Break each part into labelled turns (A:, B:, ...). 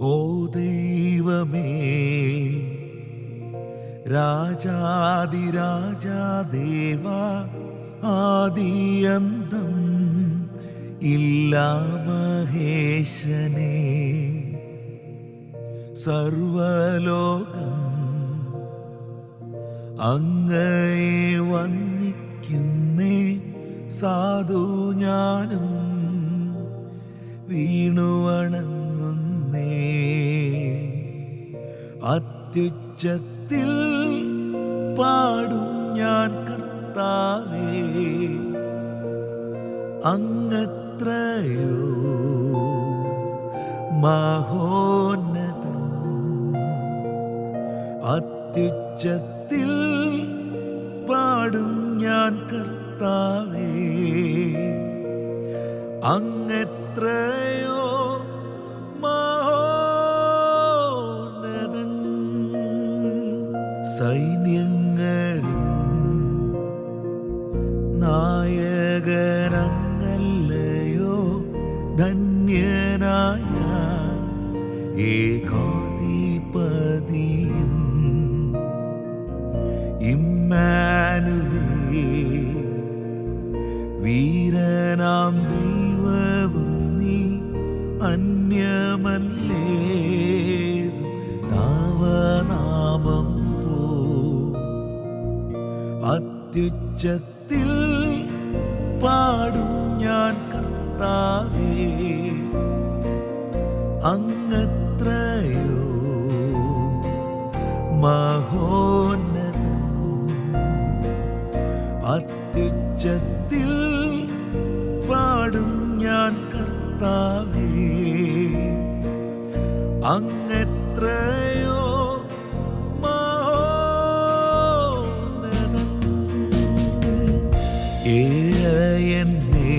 A: ഓ ദൈവമേ രാജാതിരാജാദേവ ആദിയന്തം ഇല്ലാ മഹേശനേ. സർവലോകം അങ്ങയെ വന്നിക്കുന്നേ സാധു ഞാനും വീണുവണങ്ങുന്നേ അത്യുച്ചത്തിൽ പാടും ഞാൻ കർത്താവേ. അങ്ങത്രയോ മഹോന്നത അത്യുച്ചത്തിൽ പാടും ഞാൻ കർത്താവേ. അങ്ങെത്രയോ വീരനാം ദൈവവും നീ അന്യമല്ലേ? താവനാമം പോ. അത്യുച്ചത്തിൽ പാടും ഞാൻ കർത്താവേ. അങ്ങത്രയോ? മഹോന്നതം അങ്ങെത്രയോ ഏഴയന്നേ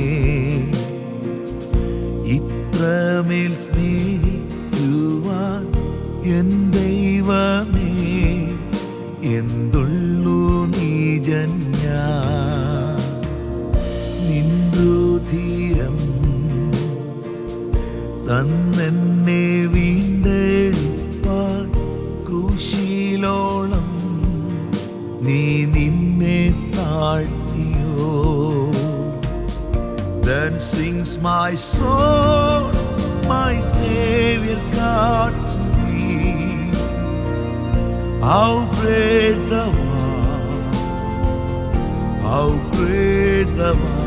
A: ഇത്രമേൽ സ്നേഹിക്കുവാൻ എൻ തന്നെന്നെ വീണ്ടെടുപ്പാൻ ക്രൂശിലോളം നീ നിന്നെ താഴ്ത്തിയോ soul, my Savior God to thee. How great thou art, how great thou art.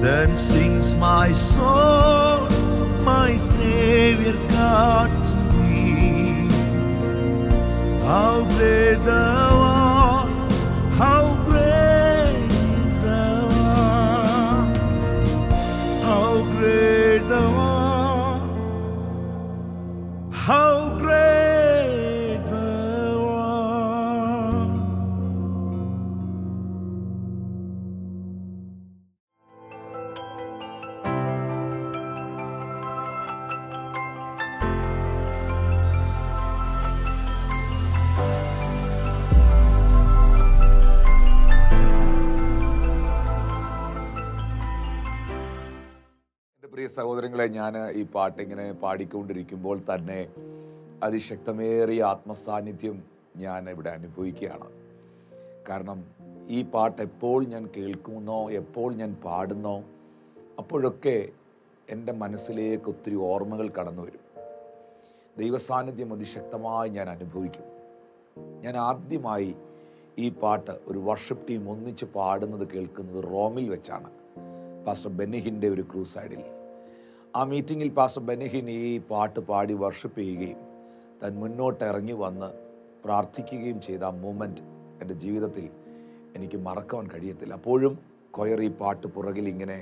A: Then sings my soul, my Savior God to thee. How great thou
B: പ്രിയ സഹോദരങ്ങളെ ഞാൻ ഈ പാട്ടിങ്ങനെ പാടിക്കൊണ്ടിരിക്കുമ്പോൾ തന്നെ അതിശക്തമേറിയ ആത്മസാന്നിധ്യം ഞാൻ ഇവിടെ അനുഭവിക്കുകയാണ്. കാരണം ഈ പാട്ട് എപ്പോൾ ഞാൻ കേൾക്കുന്നോ എപ്പോൾ ഞാൻ പാടുന്നോ അപ്പോഴൊക്കെ എന്റെ മനസ്സിലേക്ക് ഒത്തിരി ഓർമ്മകൾ കടന്നു വരും. ദൈവസാന്നിധ്യം അതിശക്തമായി ഞാൻ അനുഭവിക്കും. ഞാൻ ആദ്യമായി ഈ പാട്ട് ഒരു വർഷിപ്പ് ടീം ഒന്നിച്ച് പാടുന്നത് കേൾക്കുന്നത് റോമിൽ വെച്ചാണ്. പാസ്റ്റർ ബെന്നിഹിന്റെ ഒരു ക്രൂസൈഡിൽ. ആ മീറ്റിങ്ങിൽ പാസ്റ്റർ ബനഹിൻ ഈ പാട്ട് പാടി വർഷിപ്പ് ചെയ്യുകയും താൻ മുന്നോട്ട് ഇറങ്ങി വന്ന് പ്രാർത്ഥിക്കുകയും ചെയ്ത ആ മൂമെന്റ് എന്റെ ജീവിതത്തിൽ എനിക്ക് മറക്കാൻ കഴിയത്തില്ല. അപ്പോഴും കൊയർ ഈ പാട്ട് പുറകിൽ ഇങ്ങനെ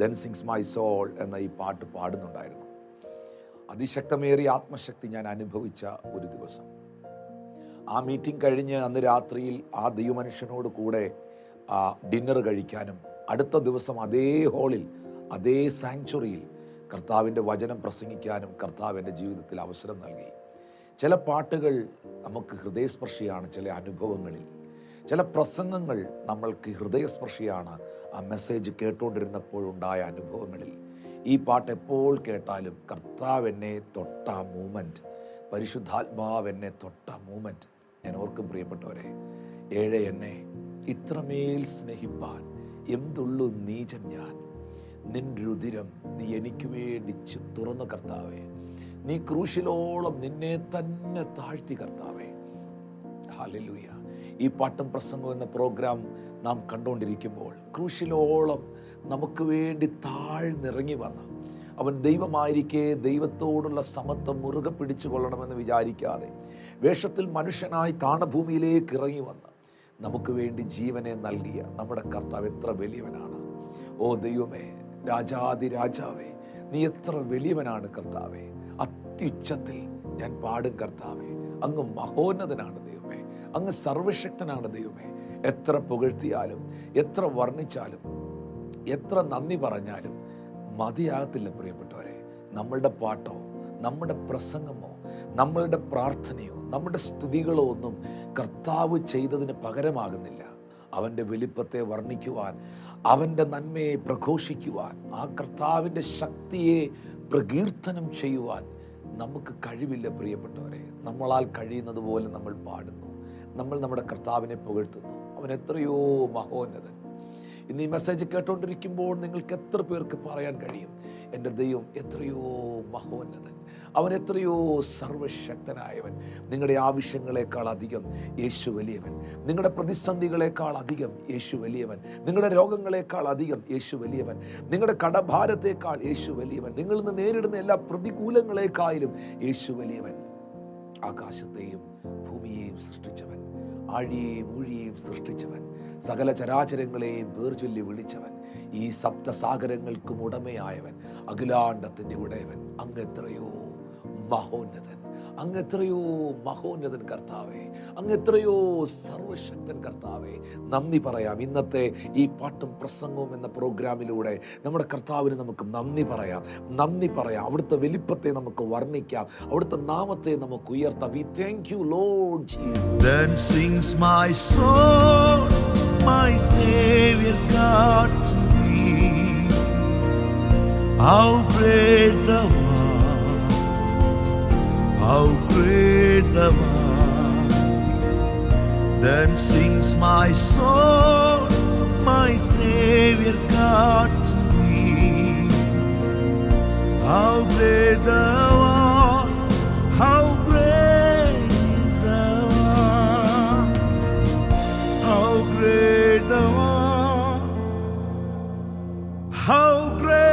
B: ദെൻ സിങ്സ് മൈ സോൾ എന്ന ഈ പാട്ട് പാടുന്നുണ്ടായിരുന്നു. അതിശക്തമേറിയ ആത്മശക്തി ഞാൻ അനുഭവിച്ച ഒരു ദിവസം. ആ മീറ്റിംഗ് കഴിഞ്ഞ് അന്ന് രാത്രിയിൽ ആ ദൈവമനുഷ്യനോട് കൂടെ ഡിന്നർ കഴിക്കാനും അടുത്ത ദിവസം അതേ ഹാളിൽ അതേ സാങ്ച്വറിയിൽ കർത്താവിന്റെ വചനം പ്രസംഗിക്കാനും കർത്താവ് എന്റെ ജീവിതത്തിൽ അവസരം നൽകി. ചില പാട്ടുകൾ നമുക്ക് ഹൃദയസ്പർശിയാണ് ചില അനുഭവങ്ങളിൽ. ചില പ്രസംഗങ്ങൾ നമ്മൾക്ക് ഹൃദയസ്പർശിയാണ് ആ മെസ്സേജ് കേട്ടുകൊണ്ടിരുന്നപ്പോഴുണ്ടായ അനുഭവങ്ങളിൽ. ഈ പാട്ട് എപ്പോൾ കേട്ടാലും കർത്താവ് എന്നെ തൊട്ട മൂമെന്റ് പരിശുദ്ധാത്മാവ് എന്നെ തൊട്ട മൂമെന്റ് ഞാൻ ഓർക്കും പ്രിയപ്പെട്ടവരെ ഏഴ് എന്നെ ഇത്രമേൽ സ്നേഹിപ്പാൻ എന്തുള്ളു നീചൻ ഞാൻ. നിൻ രുതിരം നീ എനിക്ക് വേണ്ടി തുറന്ന കർത്താവേ. നീ ക്രൂശിലോളം നിന്നെ തന്നെ താഴ്ത്തി കർത്താവേ. ഹാലലൂയ ഈ പാട്ടും പ്രസംഗം എന്ന പ്രോഗ്രാം നാം കണ്ടുകൊണ്ടിരിക്കുമ്പോൾ ക്രൂശിലോളം നമുക്ക് വേണ്ടി താഴ്ന്നിറങ്ങി വന്ന അവൻ ദൈവമായിരിക്കെ ദൈവത്തോടുള്ള സമത്വം മുറുകെ പിടിച്ചു കൊള്ളണമെന്ന് വിചാരിക്കാതെ വേഷത്തിൽ മനുഷ്യനായി താണഭൂമിയിലേക്ക് ഇറങ്ങി വന്ന് നമുക്ക് വേണ്ടി ജീവനെ നൽകിയ നമ്മുടെ കർത്താവ് എത്ര വലിയവനാണ്. ഓ ദൈവമേ രാജാതി രാജാവേ നീ എത്ര വലിയവനാണ് കർത്താവേ? അത്യുച്ചത്തിൽ ഞാൻ പാടും കർത്താവേ. അങ്ങ് മഹോന്നതനാണ് ദൈവമേ. അങ്ങ് സർവശക്തനാണ് ദൈവമേ. എത്ര പുകഴ്ത്തിയാലും എത്ര വർണിച്ചാലും എത്ര നന്ദി പറഞ്ഞാലും മതിയാകത്തില്ല പ്രിയപ്പെട്ടവരെ. നമ്മളുടെ പാട്ടോ നമ്മുടെ പ്രസംഗമോ നമ്മളുടെ പ്രാർത്ഥനയോ നമ്മുടെ സ്തുതികളോ ഒന്നും കർത്താവ് ചെയ്തതിന് പകരമാകുന്നില്ല. അവന്റെ വലിപ്പത്തെ വർണിക്കുവാൻ അവന്റെ നന്മയെ പ്രഘോഷിക്കുവാൻ ആ കർത്താവിന്റെ ശക്തിയെ പ്രകീർത്തനം ചെയ്യുവാൻ നമുക്ക് കഴിവില്ല പ്രിയപ്പെട്ടവരെ. നമ്മളാൽ കഴിയുന്നത് പോലെ നമ്മൾ പാടുന്നു. നമ്മൾ നമ്മുടെ കർത്താവിനെ പുകഴ്ത്തുന്നു. അവൻ എത്രയോ മഹോന്നതൻ. ഇന്ന് ഈ മെസ്സേജ് കേട്ടുകൊണ്ടിരിക്കുമ്പോൾ നിങ്ങൾക്ക് എത്ര പേർക്ക് പറയാൻ കഴിയും? എന്റെ ദൈവം എത്രയോ മഹോന്നതൻ. അവൻ എത്രയോ സർവശക്തനായവൻ. നിങ്ങളുടെ ആവശ്യങ്ങളെക്കാൾ അധികം യേശു വലിയവൻ. നിങ്ങളുടെ പ്രതിസന്ധികളെക്കാൾ അധികം യേശു വലിയവൻ. നിങ്ങളുടെ രോഗങ്ങളെക്കാൾ അധികം യേശു വലിയവൻ. നിങ്ങളുടെ കടഭാരത്തേക്കാൾ യേശു വലിയവൻ. നിങ്ങൾ ഇന്ന് നേരിടുന്ന എല്ലാ പ്രതികൂലങ്ങളെക്കാളും യേശു വലിയവൻ. ആകാശത്തെയും ഭൂമിയെയും സൃഷ്ടിച്ചവൻ. ആഴിയെയും ഊഴിയെയും സൃഷ്ടിച്ചവൻ. സകല ചരാചരങ്ങളെയും പേർചൊല്ലി വിളിച്ചവൻ. ഈ സപ്തസാഗരങ്ങൾക്കും ഉടമയായവൻ. അഖിലാണ്ടത്തിന്റെ ഉടയവൻ. അങ്ങ് എത്രയോ മഹോന്നതൻ. അങ്ങ് എത്രയോ മഹോന്നതൻ കർത്താവേ അങ്ങ് എത്രയോ സർവശക്തൻ കർത്താവേ. നന്ദി പറയാം. ഇന്നത്തെ ഈ പാട്ടും പ്രസംഗവും എന്ന പ്രോഗ്രാമിലൂടെ നമ്മുടെ കർത്താവിന് നമുക്ക് നന്ദി പറയാം. നന്ദി പറയാം. അവിടുത്തെ വലിപ്പത്തെ നമുക്ക് വർണിക്കാം. അവിടുത്തെ നാമത്തെ നമുക്ക് ഉയർത്താം. We thank you Lord Jesus soul, my Savior God. How the one.
A: Then sings my soul, my Savior God to me. How great the one, how great the one, how great the one, how great.